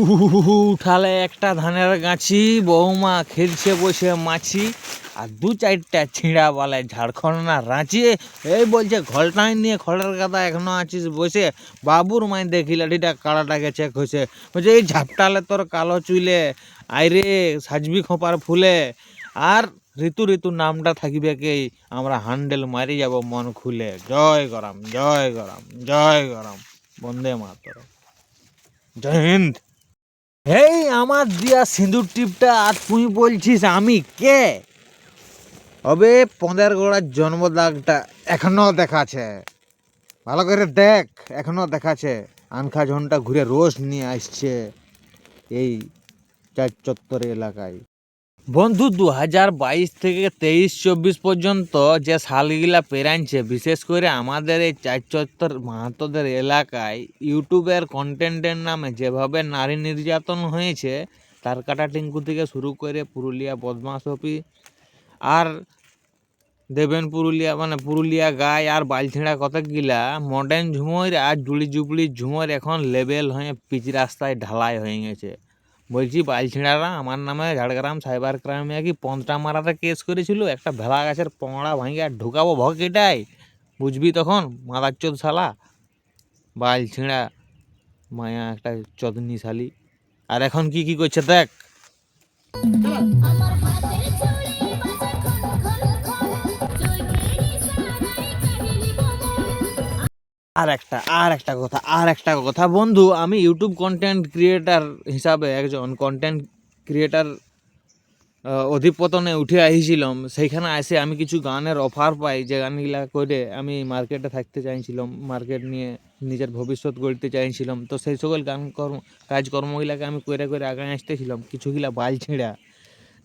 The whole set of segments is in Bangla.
উঠালে একটা ধানের গাছি বৌমা খেলছে বসে মাছি, আর দু চারটা ছিঁড়া বলে ঝাড়খণ্ড না রাঁচি এই বলছে ঘলটাই নিয়ে খড়ের গাদা এখনও আছিস বসে, বাবুর মাই দেখি লাঠিটা কাড়াটাকে চেক হয়েছে বলছে, এই ঝাপটালে তোর কালো চুলে আইরে সাজবি খোপার ফুলে, আর ঋতু ঋতু নামটা থাকিবে কি আমরা হ্যান্ডেল মারি যাব মন খুলে, জয় গরম জয় গরম জয় গরম, বন্দে মাতরম, জয় হিন্দ। এই আমার দিয়া সিঁদুর টিপটা আর তুই বলছিস, আমি কে? হবে পঁদের গোড়ার জন্মদাগটা এখনও দেখাছে। ভালো করে দেখ, এখনও দেখাছে। আনখা ঝনটা ঘুরে রোজ নিয়ে আসছে এই চার চত্বর এলাকায়। বন্ধু দু হাজার বাইশ থেকে তেইশ চব্বিশ পর্যন্ত যে সালগুলা পেরাইছে বিশেষ করে আমাদের এই চার চত্বর মাহাতোদের এলাকায় ইউটিউবের কন্টেন্টের নামে যেভাবে নারী নির্যাতন হয়েছে, তার কাটা টিঙ্কু থেকে শুরু করে পুরুলিয়া বদমাস অফি আর দেবেন পুরুলিয়া মানে পুরুলিয়া গায়ে আর বালছেঁড়া কতকগুলা মডার্ন ঝুমর আর জুড়ি জুবলি ঝুমর এখন লেবেল হয়ে পিচ রাস্তায় ঢালাই হয়ে গেছে। বলছি বালছিঁড়ারা, আমার নামে ঝাড়গ্রাম সাইবার ক্রাইমে কি পঞ্চটা মারাতে কেস করেছিল? একটা ভেলা গাছের পংড়া ভাঙিয়ে ঢুকাবো ভকেটাই বুঝবি তখন মাদার চোদ শালা? বাল ছিঁড়া মায়া একটা চদনি শালি। আর এখন কি কি করছে দেখ? আর একটা আর একটা কথা, আর একটা কথা। বন্ধু, আমি ইউটিউব কন্টেন্ট ক্রিয়েটার হিসাবে একজন কন্টেন্ট ক্রিয়েটার অধিপতনে উঠে আসছিলাম সেইখানে এসে আমি কিছু গানের অফার পাই, যে গানগুলা করে আমি মার্কেটে থাকতে চাইছিলাম মার্কেট নিয়ে নিজের ভবিষ্যৎ গড়তে চাইছিলাম। তো সেই সকল গান কর্ম, কাজকর্মগুলাকে আমি করে করে আগে আসতেছিলাম, কিছুগুলা বাল ছিঁড়া।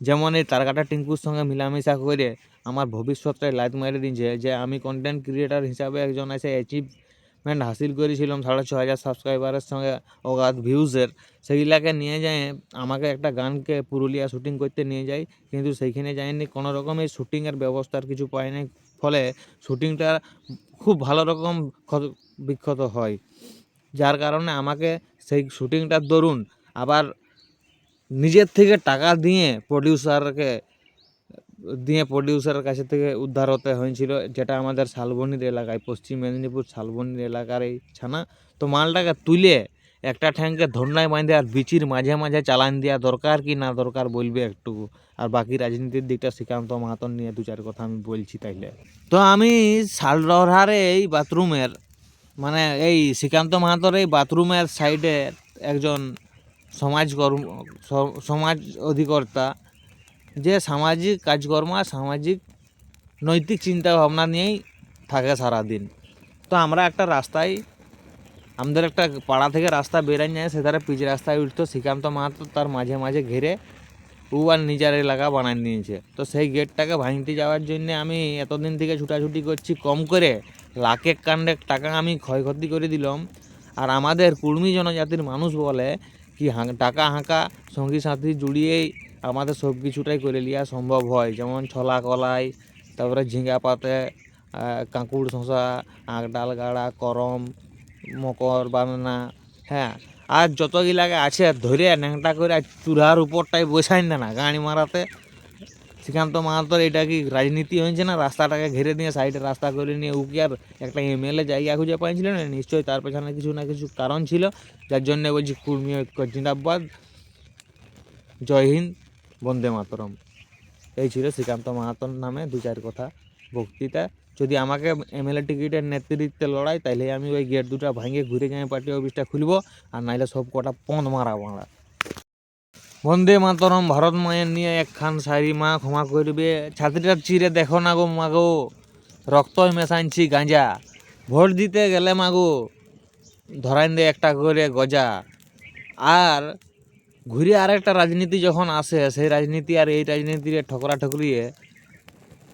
যেমন এই তারকাটা টিঙ্কুর সঙ্গে মিলামিশা করে আমার ভবিষ্যৎটাই লাইট মেরে দিয়েছে, যে আমি কন্টেন্ট ক্রিয়েটার হিসাবে একজন এসে অ্যাচিভমেন্ট হাসিল করেছিলাম, সাড়ে ছ হাজার সাবস্ক্রাইবারের সঙ্গে অগাধ ভিউজের সেইগুলাকে নিয়ে যায় আমাকে একটা গানকে পুরুলিয়া শুটিং করতে নিয়ে যাই, কিন্তু সেইখানে যায়নি কোনো রকমের শুটিংয়ের ব্যবস্থার কিছু পায়নি ফলে শুটিংটা খুব ভালো রকম ক্ষত- বিক্ষত হয়। যার কারণে আমাকে সেই শুটিংটার দরুন আবার নিজের থেকে টাকা দিয়ে প্রডিউসারকে দিয়ে প্রডিউসারের কাছে থেকে উদ্ধার হতে হয়েছিল। যেটা আমাদের শালবনির এলাকায়, পশ্চিম মেদিনীপুর শালবনির এলাকার এই ছানা। তো মালটাকে তুলে একটা ট্যাঙ্কে ধর্নায় বাঁধে আর বিচির মাঝে মাঝে চালান দেওয়া দরকার কি না দরকার বলবে একটু। আর বাকি রাজনীতির দিকটা শ্রীকান্ত মাহাতন নিয়ে দু চার কথা আমি বলছি তাইলে। তো আমি শালরহারে এই বাথরুমের মানে এই শ্রীকান্ত মাহাতর এই বাথরুমের সাইডে একজন সমাজ কর্ম স- সমাজ অধিকর্তা যে সামাজিক কাজকর্ম আর সামাজিক নৈতিক চিন্তা ভাবনা নিয়েই থাকে সারাদিন। তো আমরা একটা রাস্তায়, আমাদের একটা পাড়া থেকে রাস্তা বেরাই যায় সেধারে পিচ রাস্তায় উঠতো শ্রীকান্ত মাহাতো তার মাঝে মাঝে ঘিরে ও আর নিজের এলাকা বানায় নিয়েছে। তো সেই গেটটাকে ভাঙতে যাওয়ার জন্য আমি এতদিন থেকে ছুটাছুটি করছি, কম করে লাখের কাণ্ডে টাকা আমি ক্ষয়ক্ষতি করে দিলাম। আর আমাদের কুর্মী জনজাতির মানুষ বলে কি টাকা হাঁকা সঙ্গী সাথী জুড়িয়েই আমাদের সব কিছুটাই করে নেওয়া সম্ভব হয়। যেমন ছলা কলাই, তারপরে ঝিঙ্গা পাতে কাঁকুড় শশা আঁক ডাল গাড়া, করম, মকর, বানানা হ্যাঁ। আর যত যতগুলাকে আছে ধরে ন্যাংটা করে চূড়ার উপরটাই বসাই না না, গাড়ি মারাতে। শ্রীকান্ত মাহাতোর এটা কি রাজনীতি হয়েছে না? রাস্তাটাকে ঘিরে নিয়ে, সাইডে রাস্তা করে নিয়ে উকি আর একটা এমএলএ জায়গা খুঁজে পাইছিল না? নিশ্চয়ই তার পেছনে কিছু না কিছু কারণ ছিল। যার জন্য বলছি, কুর্মী ঐক্য, জিন্দাবাদ। জয় হিন্দ। বন্দে মাতরম। এই ছিল শ্রীকান্ত মাহাতোর নামে দু চার কথা বক্তৃতা। যদি আমাকে এমএলএ টিকিটের নেতৃত্বে লড়াই তাহলে আমি ওই গেট দুটা ভাঙে ঘুরে যাই পার্টি অফিসটা খুলব, আর নাইলে সব কটা পঁদ মারা মারা বন্দে মাতরম, ভারত মায়ের নিয়ে একখান সারি মা ক্ষমা করবে। ছাত্রীটার চিরে দেখো না গো মাগো রক্ত মেশাইছি গাঁজা। ভোট দিতে গেলে মাগো ধরাইন দে একটা করে গজা। আর ঘুরে আরেকটা রাজনীতি যখন আসে, সেই রাজনীতি আর এই রাজনীতির ঠকরা ঠকরিয়ে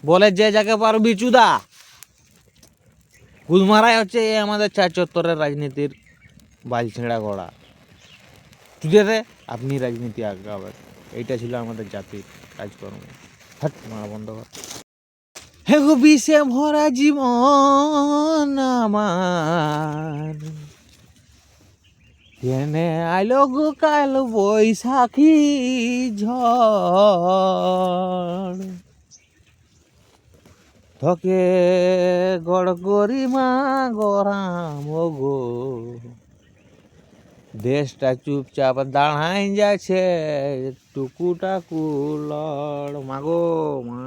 বলে, যে যাকে পারবি চুদা গুলমারাই হচ্ছে এই আমাদের চার চত্বরের রাজনীতির বালছেঁড়া গড়া। চুদেতে আপনি রাজনীতি আগাবেন। এইটা ছিল আমাদের জাতির কাজকর্ম। হট মারা বন্ধ কর। হে গো বিষে ভরা জীবন আমার। এনে আইলো গো কাল বৈশাখী ঝড়। ধকে গড় গরিমা গরাম গো। দেশটা চুপচাপ দাঁড়াই যাচ্ছে টুকু টাকু লড় মাগো মা।